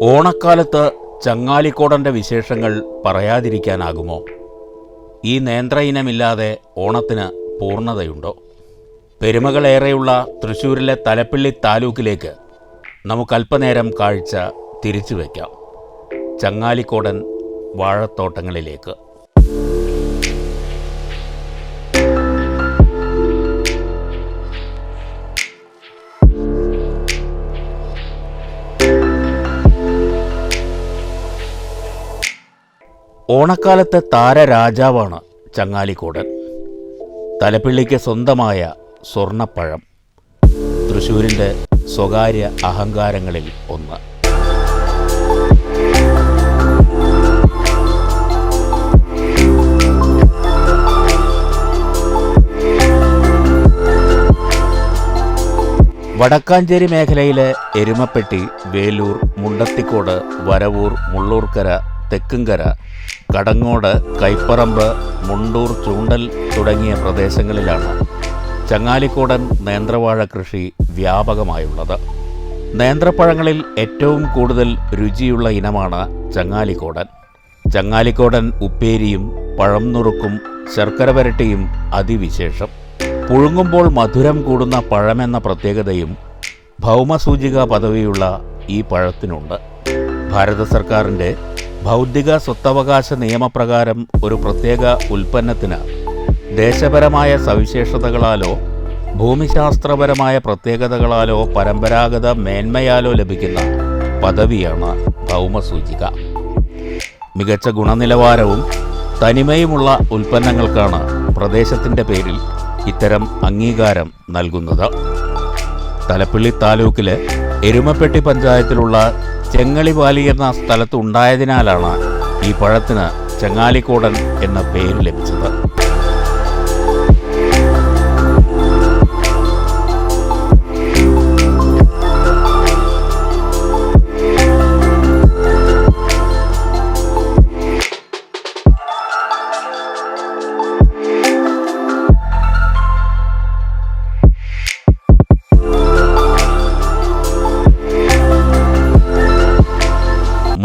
ഓണക്കാലത്ത് ചങ്ങാലിക്കോടന്റെ വിശേഷങ്ങൾ പറയാതിരിക്കാനാകുമോ? ഈ നേന്ത്ര ഇനമില്ലാതെ ഓണത്തിന് പൂർണതയുണ്ടോ? പെരുമകളേറെയുള്ള തൃശ്ശൂരിലെ തലപ്പിള്ളി താലൂക്കിലേക്ക് നമുക്കല്പനേരം കാഴ്ച തിരിച്ചു വയ്ക്കാം ചങ്ങാലിക്കോടൻ വാഴത്തോട്ടങ്ങളിലേക്ക്. ഓണക്കാലത്തെ താരരാജാവാണ് ചങ്ങാലിക്കോടൻ. തലപ്പിള്ളിക്ക് സ്വന്തമായ സ്വർണപ്പഴം. തൃശ്ശൂരിന്റെ സ്വകാര്യ അഹങ്കാരങ്ങളിൽ ഒന്ന്. വടക്കാഞ്ചേരി മേഖലയിലെ എരുമപ്പെട്ടി വേലൂർ മുണ്ടത്തിക്കോട് വരവൂർ മുള്ളൂർക്കര തെക്കുംകര കടങ്ങോട് കൈപ്പറമ്പ് മുണ്ടൂർ ചൂണ്ടൽ തുടങ്ങിയ പ്രദേശങ്ങളിലാണ് ചങ്ങാലിക്കോടൻ നേന്ത്രവാഴ കൃഷി വ്യാപകമായുള്ളത്. നേന്ത്രപ്പഴങ്ങളിൽ ഏറ്റവും കൂടുതൽ രുചിയുള്ള ഇനമാണ് ചങ്ങാലിക്കോടൻ. ചങ്ങാലിക്കോടൻ ഉപ്പേരിയും പഴം നുറുക്കും ശർക്കര വരട്ടിയും അതിവിശേഷം. പുഴുങ്ങുമ്പോൾ മധുരം കൂടുന്ന പഴമെന്ന പ്രത്യേകതയും ഭൗമസൂചിക പദവിയുള്ള ഈ പഴത്തിനുണ്ട്. ഭാരത സർക്കാരിന്റെ ബൗദ്ധിക സ്വത്തവകാശ നിയമപ്രകാരം ഒരു പ്രത്യേക ഉൽപ്പന്നത്തിന് ദേശപരമായ സവിശേഷതകളാലോ ഭൂമിശാസ്ത്രപരമായ പ്രത്യേകതകളാലോ പരമ്പരാഗത മേന്മയാലോ ലഭിക്കുന്ന പദവിയാണ് ഭൗമസൂചിക. മികച്ച ഗുണനിലവാരവും തനിമയുമുള്ള ഉൽപ്പന്നങ്ങൾക്കാണ് പ്രദേശത്തിന്റെ പേരിൽ ഇത്തരം അംഗീകാരം നൽകുന്നത്. തലപ്പള്ളി താലൂക്കിലെ എരുമപ്പെട്ടി പഞ്ചായത്തിലുള്ള ചെങ്ങളിവാലി എന്ന സ്ഥലത്ത് ഉണ്ടായതിനാലാണ് ഈ പഴത്തിന് ചെങ്ങാലിക്കോടൻ എന്ന പേര് ലഭിച്ചത്.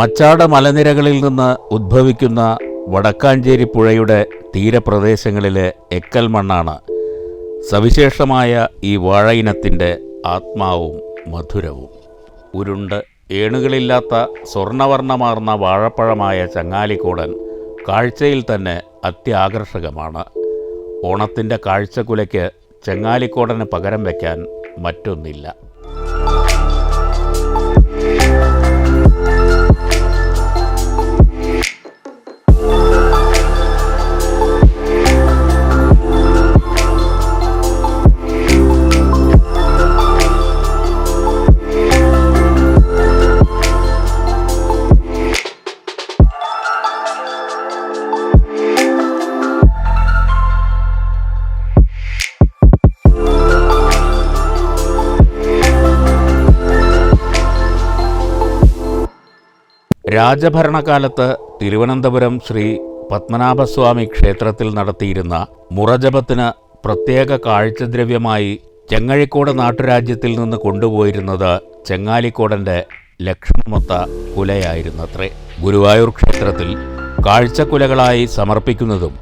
മച്ചാട് മലനിരകളിൽ നിന്ന് ഉദ്ഭവിക്കുന്ന വടക്കാഞ്ചേരി പുഴയുടെ തീരപ്രദേശങ്ങളിലെ എക്കൽ മണ്ണാണ്. സവിശേഷമായ ഈ വാഴ ഇനത്തിന്റെ ആത്മാവും മധുരവും. ഉരുണ്ട് ഏണുകളില്ലാത്ത സ്വർണവർണമാർന്ന വാഴപ്പഴമായ ചങ്ങാലിക്കൂടൻ കാഴ്ചയിൽ തന്നെ അത്യാകർഷകമാണ്. ഓണത്തിന്റെ കാഴ്ചക്കുലയ്ക്ക് ചങ്ങാലിക്കോടന് പകരം വയ്ക്കാൻ മറ്റൊന്നില്ല. രാജഭരണകാലത്ത് തിരുവനന്തപുരം ശ്രീ പത്മനാഭസ്വാമി ക്ഷേത്രത്തിൽ നടത്തിയിരുന്ന മുറജപത്തിന് പ്രത്യേക കാഴ്ചദ്രവ്യമായി ചെങ്ങഴിക്കോട് നാട്ടുരാജ്യത്തിൽ നിന്ന് കൊണ്ടുപോയിരുന്നത് ചെങ്ങാലിക്കോടന്റെ ലക്ഷ്മമൊത്ത കുലയായിരുന്നത്രേ. ഗുരുവായൂർ ക്ഷേത്രത്തിൽ കാഴ്ചക്കുലകളായി സമർപ്പിക്കുന്നതും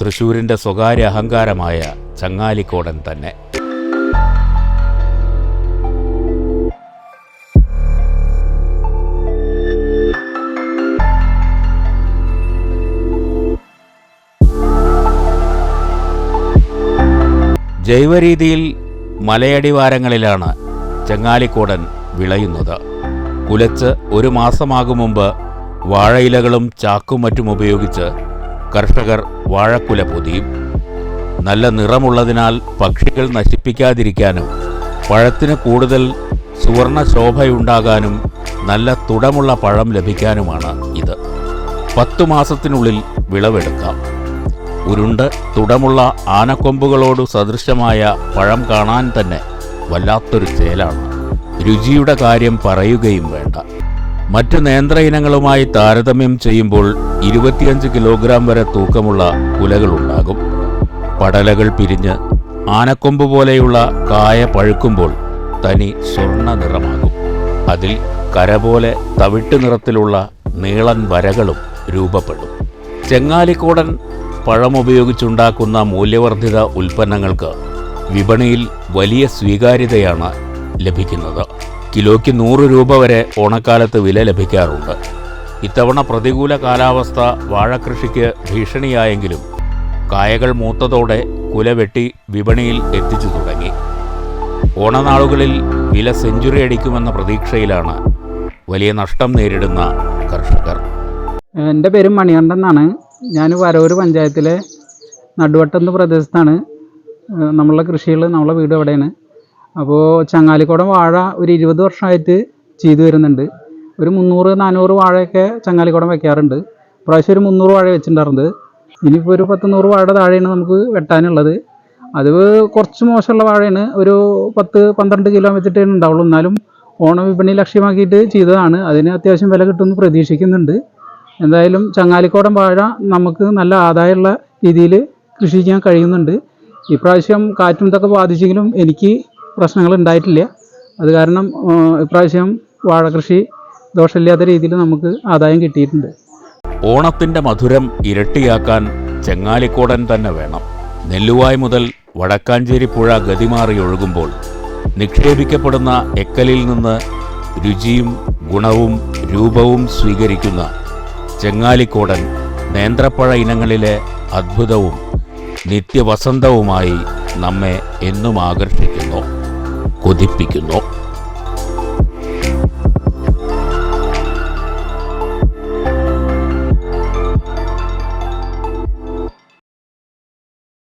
തൃശൂരിന്റെ സ്വകാര്യ അഹങ്കാരമായ ചങ്ങാലിക്കോടൻ തന്നെ. ജൈവരീതിയിൽ മലയടിവാരങ്ങളിലാണ് ചെങ്ങാലിക്കോടൻ വിളയുന്നത്. കുലച്ച് ഒരു മാസമാകും മുമ്പ് വാഴയിലകളും ചാക്കും മറ്റും ഉപയോഗിച്ച് കർഷകർ വാഴക്കുല പൊതിയും. നല്ല നിറമുള്ളതിനാൽ പക്ഷികൾ നശിപ്പിക്കാതിരിക്കാനും പഴത്തിന് കൂടുതൽ സുവർണ ശോഭയുണ്ടാകാനും നല്ല തുടമുള്ള പഴം ലഭിക്കാനുമാണ് ഇത്. പത്തു മാസത്തിനുള്ളിൽ വിളവെടുക്കാം. ഉരുണ്ട് തുടമുള്ള ആനക്കൊമ്പുകളോട് സദൃശമായ പഴം കാണാൻ തന്നെ വല്ലാത്തൊരു ചേലാണ്. രുചിയുടെ കാര്യം പറയുകയും വേണ്ട. മറ്റ് നേന്ത്ര ഇനങ്ങളുമായി താരതമ്യം ചെയ്യുമ്പോൾ ഇരുപത്തിയഞ്ച് കിലോഗ്രാം വരെ തൂക്കമുള്ള കുലകളുണ്ടാകും. പടലകൾ പിരിഞ്ഞ് ആനക്കൊമ്പ് പോലെയുള്ള കായ പഴുക്കുമ്പോൾ തനി സ്വർണ നിറമാകും. അതിൽ കര പോലെ തവിട്ട് നിറത്തിലുള്ള നീളൻ വരകളും രൂപപ്പെടും. ചെങ്ങാലിക്കോടൻ പഴമുപയോഗിച്ചുണ്ടാക്കുന്ന മൂല്യവർദ്ധിത ഉൽപ്പന്നങ്ങൾക്ക് വിപണിയിൽ വലിയ സ്വീകാര്യതയാണ് ലഭിക്കുന്നത്. കിലോയ്ക്ക് നൂറ് രൂപ വരെ ഓണക്കാലത്ത് വില ലഭിക്കാറുണ്ട്. ഇത്തവണ പ്രതികൂല കാലാവസ്ഥ വാഴക്കൃഷിക്ക് ഭീഷണിയായെങ്കിലും കായകൾ മൂത്തതോടെ കുല വെട്ടി വിപണിയിൽ എത്തിച്ചു തുടങ്ങി. ഓണനാളുകളിൽ വില സെഞ്ചുറി അടിക്കുമെന്ന പ്രതീക്ഷയിലാണ് വലിയ നഷ്ടം നേരിടുന്ന കർഷകർ. എന്റെ പേര് മണികണ്ഠൻ എന്നാണ്. ഞാൻ വരവൂർ പഞ്ചായത്തിലെ നടുവട്ടം എന്ന പ്രദേശത്താണ് നമ്മളുടെ നമ്മളെ കൃഷികൾ നമ്മളെ വീട് അവിടെയാണ്. അപ്പോൾ ചങ്ങാലിക്കോടം വാഴ ഒരു ഇരുപത് വർഷമായിട്ട് ചെയ്തു വരുന്നുണ്ട്. ഒരു മുന്നൂറ് നാനൂറ് വാഴയൊക്കെ ചങ്ങാലിക്കോടം വെക്കാറുണ്ട്. പ്രാവശ്യം ഒരു മുന്നൂറ് വാഴ വെച്ചിട്ടുണ്ടായിരുന്നത് ഇനിയിപ്പോൾ ഒരു പത്ത് നൂറ് വാഴയുടെ താഴെയാണ് നമുക്ക് വെട്ടാനുള്ളത്. അത് കുറച്ച് മോശമുള്ള വാഴയാണ്. ഒരു പത്ത് പന്ത്രണ്ട് കിലോ വെച്ചിട്ടേ ഉണ്ടാവുള്ളൂ. എന്നാലും ഓണ വിപണി ലക്ഷ്യമാക്കിയിട്ട് ചെയ്തതാണ്. അതിന് അത്യാവശ്യം വില കിട്ടുമെന്ന് പ്രതീക്ഷിക്കുന്നുണ്ട്. എന്തായാലും ചങ്ങാലിക്കോടൻ വാഴ നമുക്ക് നല്ല ആദായമുള്ള രീതിയിൽ കൃഷി ചെയ്യാൻ കഴിയുന്നുണ്ട്. ഇപ്രാവശ്യം കാറ്റും ഇതൊക്കെ ബാധിച്ചെങ്കിലും എനിക്ക് പ്രശ്നങ്ങൾ ഉണ്ടായിട്ടില്ല. അത് കാരണം ഇപ്രാവശ്യം വാഴ കൃഷി ദോഷമില്ലാത്ത രീതിയിൽ നമുക്ക് ആദായം കിട്ടിയിട്ടുണ്ട്. ഓണത്തിന്റെ മധുരം ഇരട്ടിയാക്കാൻ ചെങ്ങാലിക്കോടൻ തന്നെ വേണം. നെല്ലുവായ് മുതൽ വടക്കാഞ്ചേരി പുഴ ഗതിമാറി ഒഴുകുമ്പോൾ നിക്ഷേപിക്കപ്പെടുന്ന എക്കലിൽ നിന്ന് രുചിയും ഗുണവും രൂപവും സ്വീകരിക്കുന്ന ചെങ്ങാലിക്കോടൻ നേന്ത്രപ്പഴ ഇനങ്ങളിലെ അദ്ഭുതവും നിത്യവസന്തവുമായി നമ്മെ എന്നും ആകർഷിക്കുന്നു കൊതിപ്പിക്കുന്നു.